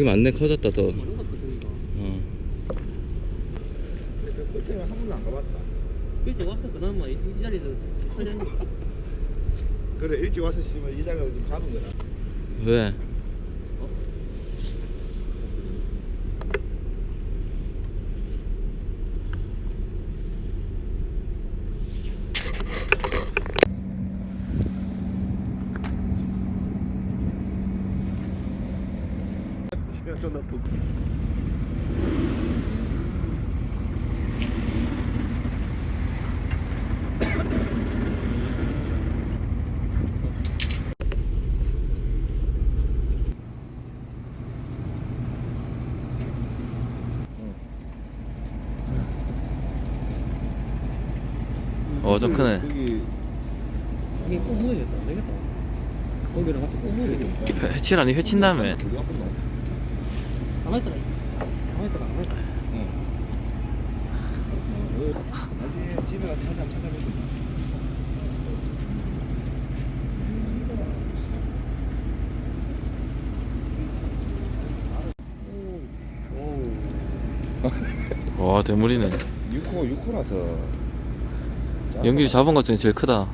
여기 맞네 커졌다 더. 어. 그때는 한 번도 안 가봤다. 일찍 왔어 그나마 이, 이 자리도 설레는 그래 일찍 와서 씨발 이 자리를 좀 잡은 거다. 왜? 시간 존나 푹. 어, 좀 크네. 여기 이게 꼭 모여야겠다 안 되겠다 거기랑 같이 꼭 모여야겠다 회칠 아니 회친 다음에. 우리. 가만히 있어라 가만히 있어라 가만히 있어라 응. 나중에 집에 가서 다시 한번 찾아보자. 와 대물이네. 6호 6호라서. 연길이 잡은 것 중에 제일 크다.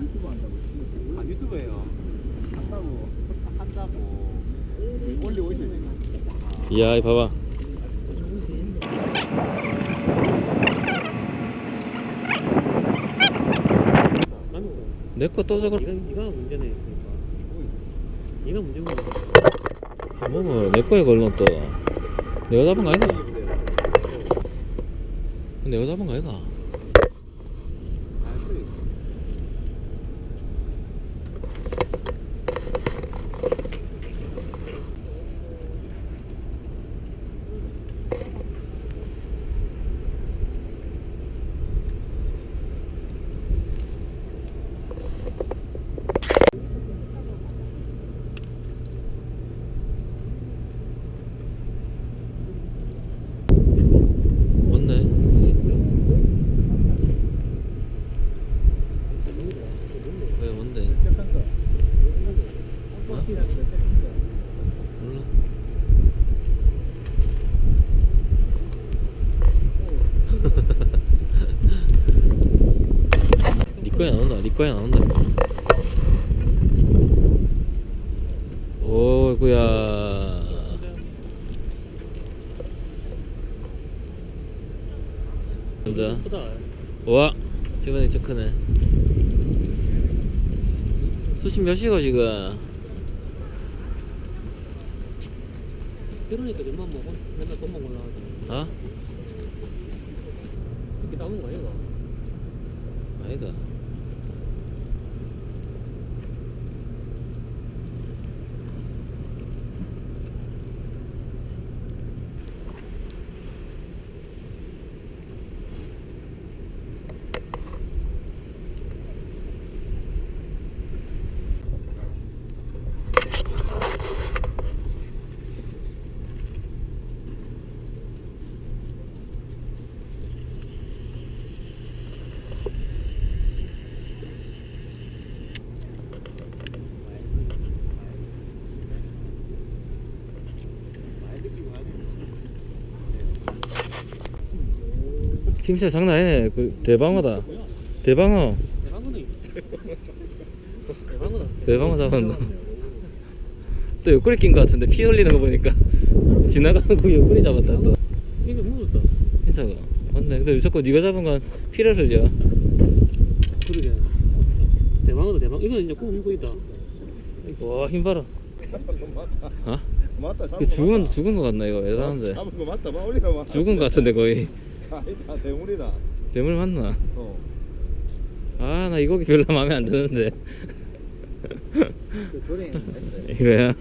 유튜브 한다고. 아 유튜브예요. 한다고 한다고. 올리고 있어야 돼. 이야 이 봐봐. 아니 내거또 저걸. 이가 이가 문제네 그러니까 이가 문제고 뭐뭐 내 거에 걸면 또. 내가 잡은 거 아이가? 내가 잡은 거 아이가? 맞네. 왜 뭔데? 어? 몰라. 니 거에 나온다. 니 거에 나온다. 오이구야. 남자. 와 이번에 저 크네 수심 몇이고 지금 그러니까 엄마 먹어? 맨날 돈 먹으려 하고 어? 이렇게 남은 거 아이가 아니다 힘새 장난 아니네. 그 대방어다. 대방어. 대방어는 대방어다. 대방어 잡았나? 또 옆구리 낀 것 같은데 피 흘리는 거 보니까 지나가는 거 옆구리 잡았다 또. 이거 묻었다. 괜찮아. 맞네. 근데 자꾸 네가 잡은 건 피를 흘려. 그러게. 대방어도 대방. 이거 이제 꾹 물고 있다. 와, 힘 봐라. 맞다. 어? 맞다. 잡은 그거 죽은 맞다. 죽은 거 같나 이거 대단한데. 잡은 거 맞다. 막 올리라 막. 죽은 거 같은데 거의. 아니다. 대물이다. 괴물 맞나? 어. 아, 나이 고기 별로 마음에 안 드는데. 그 했어요. 이거야.